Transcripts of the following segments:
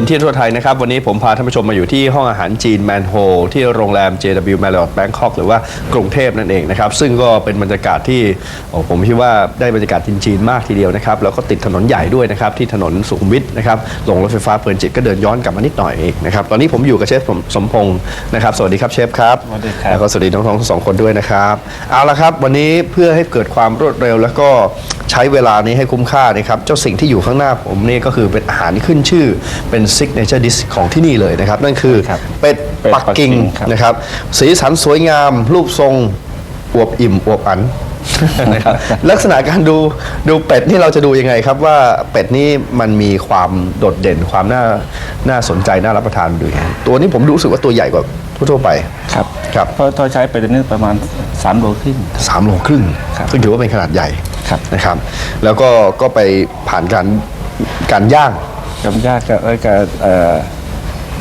กินเที่ยวทั่วไทยนะครับ วันนี้ผมพาท่านผู้ชมมาอยู่ที่ห้องอาหารจีนแมนโฮที่โรงแรม JW Marriott Bangkok หรือว่ากรุงเทพนั่นเองนะครับ ซึ่งก็เป็นบรรยากาศที่โอ้ผมคิดว่าได้บรรยากาศจีนๆมากทีเดียวนะครับ แล้วก็ติดถนนใหญ่ด้วยนะครับ ที่ถนนสุขุมวิทนะครับลงรถไฟฟ้าเพลินจิตก็เดินย้อนกลับมานิดหน่อยเองนะครับตอนนี้ผมอยู่กับเชฟสมสมพงศ์นะครับสวัสดีครับเชฟครับสวัสดีครับแล้วก็สวัสดีน้องๆทั้งสองคนด้วยนะครับเอาละครับ วันนี้เพื่อให้เกิดความรวดเร็วแล้วก็ ใช้เวลานี้ให้คุ้มค่านะครับเจ้าสิ่งที่อยู่ข้างหน้าผมนี่ก็คือเป็นอาหารที่ขึ้นชื่อเป็นซิกเนเจอร์ดิสของที่นี่เลยนะครับ นั่นคือครับเป็ดเป็ดปักกิ่งปักกิ่งครับ นะครับ สีสันสวยงาม รูปทรงอวบอิ่มอวบอัน นะครับลักษณะการดูดูเป็ดนี่เราจะดูยังไงครับว่าเป็ดนี่มันมีความโดดเด่นความน่าน่าสนใจน่ารับประทานดูยังไงตัวนี้ผมรู้สึกว่าตัวใหญ่กว่าทั่วๆไป ครับครับ เพราะตัวใช้ไปตัวนี้ประมาณ3โลครึ่งสามโลครึ่งครับ ซึ่งถือว่าเป็นขนาดใหญ่ ครับนะครับ แล้วก็ก็ไปผ่านการการย่างกำยากกับเอ้ยกับเอ่อ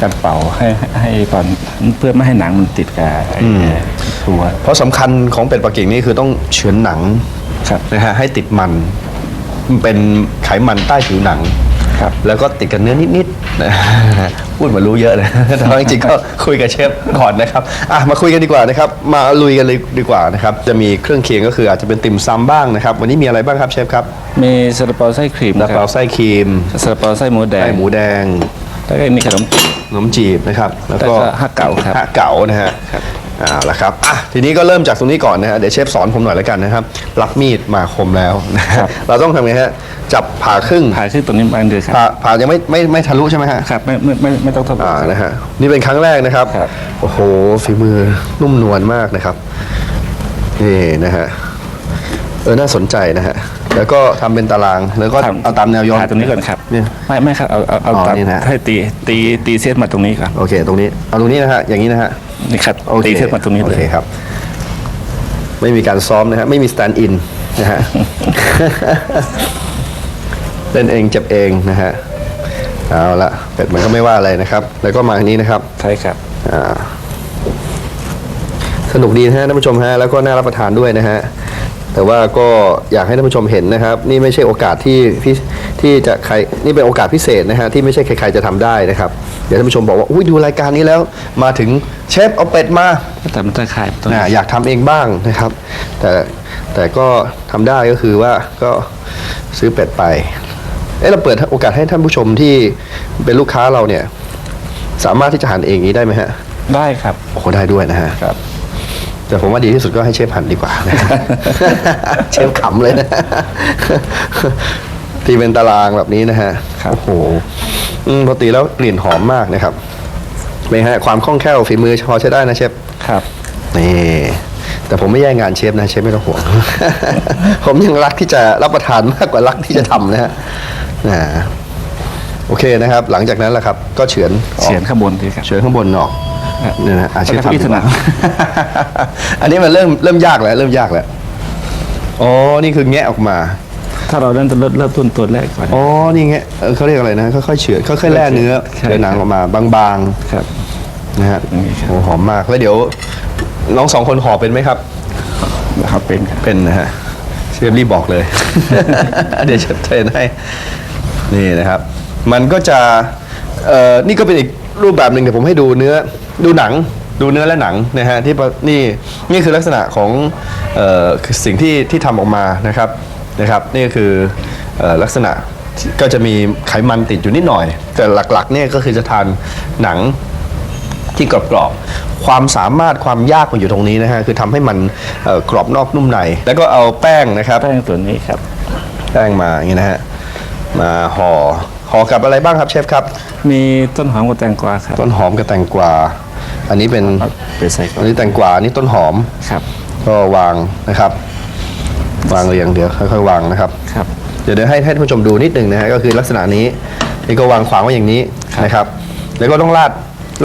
การเป่าให้ให้ให้ก่อนเพื่อไม่ให้หนังมันติดกับไอ้ตัวเพราะสำคัญของเป็ดปักกิ่งนี่คือต้องเฉือนหนังครับ นะฮะให้ติดมันมันเป็นไขมันใต้ผิวหนัง ครับแล้วก็ติดกับเนื้อนิดๆนะพูดเหมารู้เยอะเลยแต่ว่าจริงๆก็คุยกับเชฟก่อนนะครับอะมาคุยกันดีกว่านะครับมาลุยกันเลยดีกว่านะครับจะมีเครื่องเคียงก็คืออาจจะเป็นติ่มซำบ้างนะครับวันนี้มีอะไรบ้างครับเชฟครับมีซาลาเปาไส้ครีมลาคเปารับไส้ครีมซาลาเปาไส้หมูแดไส้งหมูแดงแล้วก็มีขนมจีบขนมจีบนะครับแล้วก็แล้วก็ฮะเก๋าครับฮะเก๋านะฮะครับ เอาละครับอะทีนี้ก็เริ่มจากตรงนี้ก่อนนะฮะเดี๋ยวเชฟสอนผมหน่อยแล้วกันนะครับ รับมีดมาคมแล้วนะฮะเราต้องทำไงฮะจับผ่าครึ่งผ่าขึ้นตัวนี้บางเดือนครับผ่าผ่ายังไม่ไม่ไม่ทะลุใช่ไหมฮะครับไม่ไม่ไม่ไม่ต้องทำ อ่านะฮะนี่เป็นครั้งแรกนะครับ ครับ โอ้โหฝีมือนุ่มนวลมากนะครับนี่นะฮะ เออน่าสนใจนะฮะแล้วก็ทำเป็นตารางแล้วก็เอาตามแนวย้อนผ่าตรงนี้ก่อนครับเนี่ยไม่ไม่ครับเอาเอาเอาอ๋อตามนี่นะ ให้ตีตีตีเส้นมาตรงนี้ก่อนโอเค ตรงนี้เอาตรงนี้นะฮะอย่างนี้นะฮะนี่ครับโอเคตีเส้นมาตรงนี้โอเลเคยครับ ไม่มีการซ้อมนะฮะไม่มีสแตนด์อินนะฮะ เล่นเองเจ็บเองนะฮะเอาละเป็ดมันก็ไม่ว่าอะไรนะครับ แล้วก็มาอันนี้นะครับ ใช่ครับ อ่าสนุกดีนะฮะท่านผู้ชมฮะแล้วก็น่ารับประทานด้วยนะฮะ แต่ว่าก็อยากให้ท่านผู้ชมเห็นนะครับ นี่ไม่ใช่โอกาสที่ที่ที่จะใครนี่เป็นโอกาสพิเศษนะฮะที่ไม่ใช่ใครๆจะทำได้นะครับ เดี๋ยวท่านผู้ชมบอกว่าอุ้ยดูรายการนี้แล้วมาถึงเชฟเอาเป็ดมาแต่มันตะข่ายตรงอ่านี้อยากทำเองบ้างนะครับ แต่แต่ก็ทำได้ก็คือว่าก็ซื้อเป็ดไปเอ๊ะเราเปิดโอกาสให้ท่านผู้ชมที่เป็นลูกค้าเราเนี่ย สามารถที่จะหั่นเองอย่างนี้ได้ไหมฮะ ได้ครับโอ้โหได้ด้วยนะฮะครับ แต่ผมว่าดีที่สุดก็ให้เชฟหั่นดีกว่านะเชฟขำเลยนะที่เป็นตารางแบบนี้นะฮะครับโอ้โหอืมปกติแล้วกลิ่นหอมมากนะครับเป็นไงฮะความคล่องแคล่วฝีมือพอใช้ได้นะเชฟครับนี่แต่ผมไม่แย่งงานเชฟนะเชฟไม่ต้องห่วง ผมยังรักที่จะรับประทานมากกว่ารักที่จะทำนะฮะนะโอเคนะครับ หลังจากนั้นแหละครับ ก็เฉือนออกเฉียนข้างบนดีครับเฉือนข้างบนออกครับ เนี่ยนะอาเชฟแล้วก็ทำพิดีจารกณาว่า อันนี้มันเริ่มเริ่มยากแล้วเริ่มยากแล้วอ๋อนี่คือแงะออกมา ถ้าเราเริ่มเริ่มเริ่มต้นตัวแรกก่อน อ๋อนี่แงะเออเขาเรียกอะไรนะค่อยๆเฉือนค่อยๆแล่เนื้อใช่เดี๋ยวหนังออกมาบางครับ ๆนะฮะอย่างนี้ครับโอ้หอมมากแล้วเดี๋ยวน้องสองคนห่อเป็นไหมครับครับเป็นครับเป็นนะฮะเชฟรีบบอกเลย เดี๋ยวเชฟเทรนให้ นี่นะครับ มันก็จะเอ่อนี่ก็เป็นอีกรูปแบบหนึ่งเดี๋ยวผมให้ดูเนื้อ ดูหนังดูเนื้อและหนังนะฮะที่ปะนี่นี่คือลักษณะของเอ่อคือสิ่งที่ที่ทำออกมานะครับนะครับ นี่ก็คือเอ่อลักษณะที่ก็จะมีไขมันติดอยู่นิดหน่อย แต่หลักๆเนี่ยก็คือจะทานหนังที่กรอบๆความสามารถความยากมันอยู่ตรงนี้นะฮะคือทำให้มันเอ่อกรอบนอกนุ่มใน แล้วก็เอาแป้งนะครับแป้งตัวนี้ครับ แป้งมาอย่างนี้นะฮะมาห่อห่อกับอะไรบ้างครับเชฟครับ มีต้นหอมกับแตงกวาครับต้นหอมกับแตงกวา อันนี้เป็นเอาไปใส่ก่ออันนนี้แตงกวาอันนี้ต้นหอม ครับ ก็วางนะครับ วางเรียงเดี๋ยวค่อยๆวางนะครับ ครับ เดี๋ยวเดี๋ยวให้ให้ท่านผู้ชมดูนิดหนึ่งนะฮะก็คือลักษณะนี้นี่ก็วางขวางไว้อย่างนี้ครับ นะครับ แล้วก็ต้องราด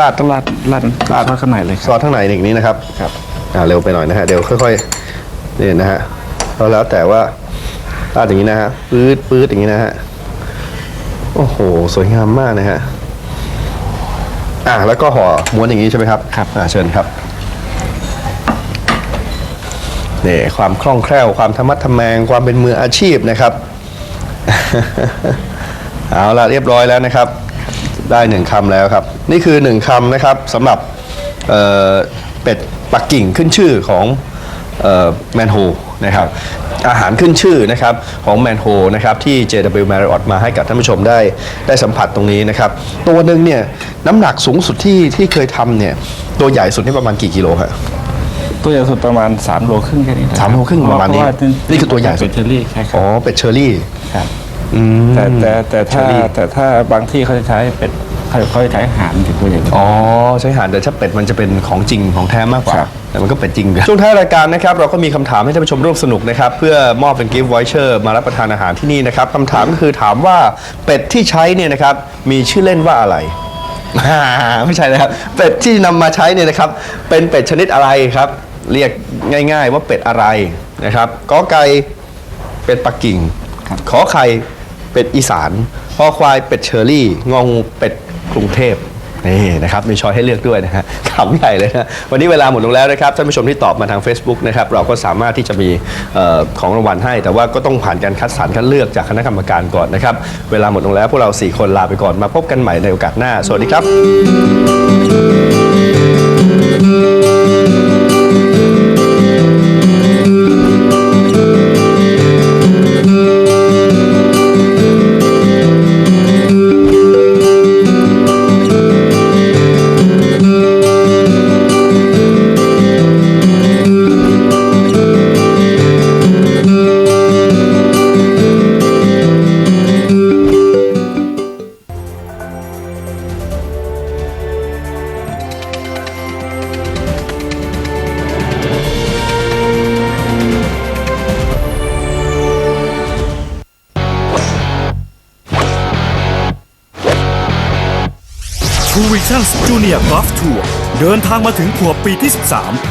ราดต้องราดราดราดข้างในเลยคซรับอสข้างในอย่างนี้นะครับ ครับ อ่าเร็วไปหน่อยนะฮะเดี๋ยวค่อยๆนี่นะฮะแล้วแล้วแต่ว่าราดอย่างนี้นะฮะปื๊ดปื๊ดอย่างนี้นะฮะโอ้โห สวยงามมากนะฮะ อ่าแล้วก็ห่อม้วนอย่างนี้ใช่ไหมครับครับอ่าเชิญครับนี่ความคล่องแคล่วความธรรมัดทำแมงความเป็นมืออาชีพนะครับ เอาละเรียบร้อยแล้วนะครับ ได้หนึ่งคำแล้วครับ นี่คือหนึ่งคำนะครับสำหรับเอ่อเป็ดปักกิ่งขึ้นชื่อของแมนโฮนะครับ อาหารขึ้นชื่อนะครับของแมนโฮนะครับที่ JW Marriott มาให้กับท่านผู้ชมได้ได้สัมผัสตรงนี้นะครับ ตัวหนึ่งเนี่ยน้ำหนักสูงสุดที่ที่เคยทำเนี่ยตัวใหญ่สุดนี่ประมาณกี่กิโลฮะ ตัวใหญ่สุดประมาณ3โลครึ่งแค่นี้นะสามโลครึ่งประมาณนี้เพว่นี่คือตัวใหญ่สุด เป็นเชอรี่ใช่คอ๋รัอบเป็ดเชอรี่ ครับ อืมแต่แต่แต่ถ้าเชอรี่แต่ถ้าบางที่เขาจะใช้เป็ดเขาเขาจะใช้ห่านถึงตัวใหญ่กว่าอ๋อใช้หานแต่ถ้าเป็ดมันจะเป็นของจริงของแท้มากกว่า ครับ แต่มันก็เป็ดจริงช่วงท้ายรายการนะครับเราก็มีคำถามให้ท่านผู้ชมร่วมสนุกนะครับ เพื่อมอบเป็นกิฟต์วอยเชอร์มารับประทานอาหารที่นี่นะครับคำถามก็คือถามว่าเป็ดที่ใช้เนี่ยนะครับมีชื่อเล่นว่าอะไรอ่าไม่ใช่นะครับเป็ดที่นำมาใช้เนี่ยนะครับ เป็นเป็ดชนิดอะไรครับ เรียกง่าย ๆ ว่าเป็ดอะไรนะครับกอไก่เป็ดปักกิ่ง ครับ ขอไข่ เป็ดอีสานพอควายเป็ดเชอรี่ งองูเป็ดกรุงเทพนี่นะครับมีช้อยให้เลือกด้วยนะฮะขำใหญ่เลยนะวันนี้เวลาหมดลงแล้วนะครับท่านผู้ชมที่ตอบมาทาง Facebook นะครับเราก็สามารถที่จะมีเออของรางวัลให้ แต่ว่าก็ต้องผ่านการคัดสรรคัดเลือกจากคณะกรรมการก่อนนะครับเวลาหมดลงแล้วพวกเรา 4 คนลาไปก่อนมาพบกันใหม่ในโอกาสหน้า สวัสดีครับ Nations Junior Golf Tour เดินทางมาถึงขวบปีที่ 13